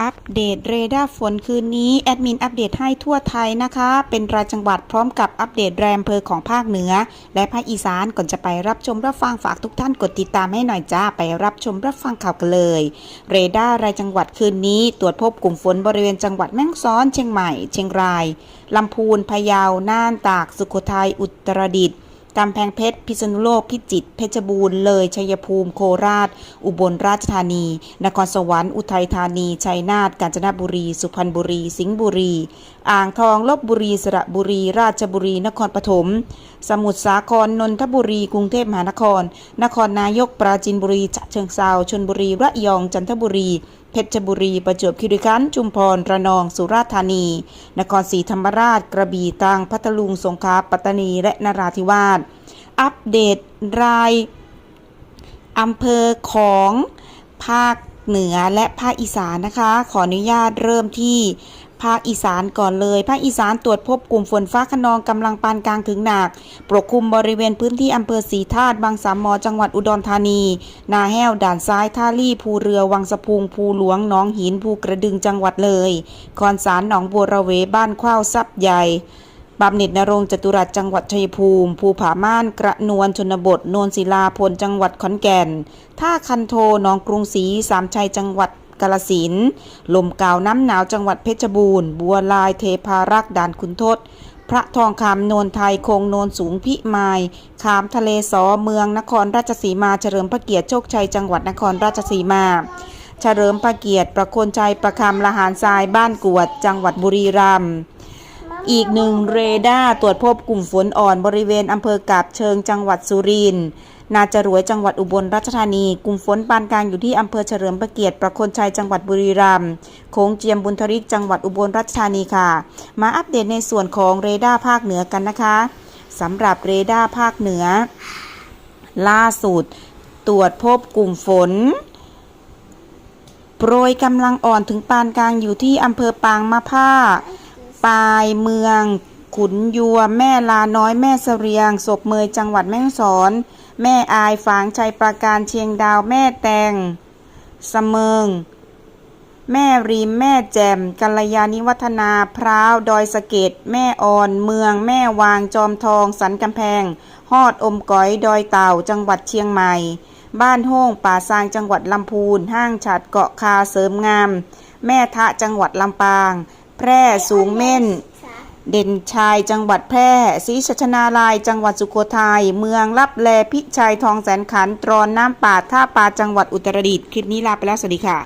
อัปเดตเรดาร์ฝนคืนนี้ แอดมินอัปเดตให้ทั่วไทยนะคะ เป็นรายจังหวัดพร้อมกับอัปเดตแรมเพอของภาคเหนือ และภาคอีสานก่อนจะไปรับชมรับฟังฝากทุกท่านกดติดตามให้หน่อยจ้า ไปรับชมรับฟังข่าวกันเลย เรดาร์รายจังหวัดคืนนี้ ตรวจพบกลุ่มฝนบริเวณจังหวัดแม่ฮ่องสอน เชียงใหม่ เชียงรายลำพูนพะเยาน่านตาก สุโขทัยอุตรดิตถ์ กำแพงเพชร พิษณุโลก พิจิตร เพชรบูรณ์ เลย ชัยภูมิ โคราช อุบลราชธานี นครสวรรค์ อุทัยธานี ชัยนาท กาญจนบุรี สุพรรณบุรี สิงห์บุรี อ่างทอง ลบบุรี สระบุรี ราชบุรี นครปฐม สมุทรสาคร นนทบุรี กรุงเทพมหานคร นครนายก ปราจีนบุรี ฉะเชิงเทราชลบุรี ระยอง จันทบุรี เพชรบุรี ประจวบคีรีขันธ์ชุมพร ระนอง สุราษฎร์ธานี นครศรีธรรมราช กระบี่ตรัง พัทลุง สงขลา ปัตตานี และนราธิวาส อัปเดตรายอำเภอของภาค เหนือและภาคอีสานนะคะ ขออนุญาตเริ่มที่ภาคอีสานก่อนเลย ภาคอีสานตรวจพบกลุ่มฝนฟ้าขนองกำลังปานกลางถึงหนัก ปกคลุมบริเวณพื้นที่อำเภอสีธาตุบางสามมอจังหวัดอุดรธานี นาแห้วด่านซ้ายท่าลี่ภูเรือวังสะพุงภูหลวงหนองหินภูกระดึงจังหวัดเลย คอนสารหนองบัวระเวบ้านข้าวซับใหญ่ บำเหน็จนรงจตุรัสจังหวัดชัยภูมิ ภูผาม่านกระนวนชนบทนนศิลาพลจังหวัดขอนแก่น ท่าคันโทนองกรุงศรีสามชัยจังหวัดกาลสินลมกาวน้ำหนาวจังหวัดเพชรบูรณ์ บัวลายเทพารักษ์ด่านขุนทดพระทองคำโนนไทยคงโนนสูงพิมายขามทะเลสอเมืองนครราชสีมาเฉลิมพระเกียรติโชคชัยจังหวัดนครราชสีมาเฉลิมพระเกียรติประโคนชัยประคำละหารทรายบ้านกวด จังหวัดบุรีรัมย์ อีกหนึ่งเรดาร์ตรวจพบกลุ่มฝนอ่อนบริเวณอำเภอกาบเชิงจังหวัดสุรินทร์นาจรวยจังหวัดอุบลราชธานี กลุ่มฝนปานกลางอยู่ที่อำเภอเฉลิมพระเกียรติประคนชัยจังหวัดบุรีรัมย์โค้งเจียมบุญทริกจังหวัดอุบลราชธานีค่ะ มาอัปเดตในส่วนของเรดาร์ภาคเหนือกันนะคะสำหรับเรดาร์ภาคเหนือ ล่าสุด ตรวจพบกลุ่มฝนโปรยกำลังอ่อนถึงปานกลางอยู่ที่อำเภอปางมะผ้า ปลายเมือง ขุนยัวแม่ลาน้อยแม่เสรียง ศพเมยจังหวัดแม่ฮ่องสอน แม่อายฝางชัยปราการเชียงดาวแม่แตงเสมิง แม่ริมแม่แจ่มกัลยาณิวัฒนาพร้าว ดอยสะเก็ดแม่ออน เมือง แม่วางจอมทอง สันกำแพง ฮอดอมก๋อย ดอยเต่า จังหวัดเชียงใหม่ บ้านโฮ่งป่าซางจังหวัดลำพูน ห้างฉัดเกาะคาเสริมงาม แม่ทะจังหวัดลำปาง พร่สูงเม่น เด่นชายจังหวัดแพร่ศรีชัชนาลายจังหวัดสุโขทัยเมืองลับแลพิชัยทองแสนขันตรอนน้ำป่าท่าปลาจังหวัดอุตรดิตถ์คลิปนี้ลาไปแล้วสวัสดีค่ะ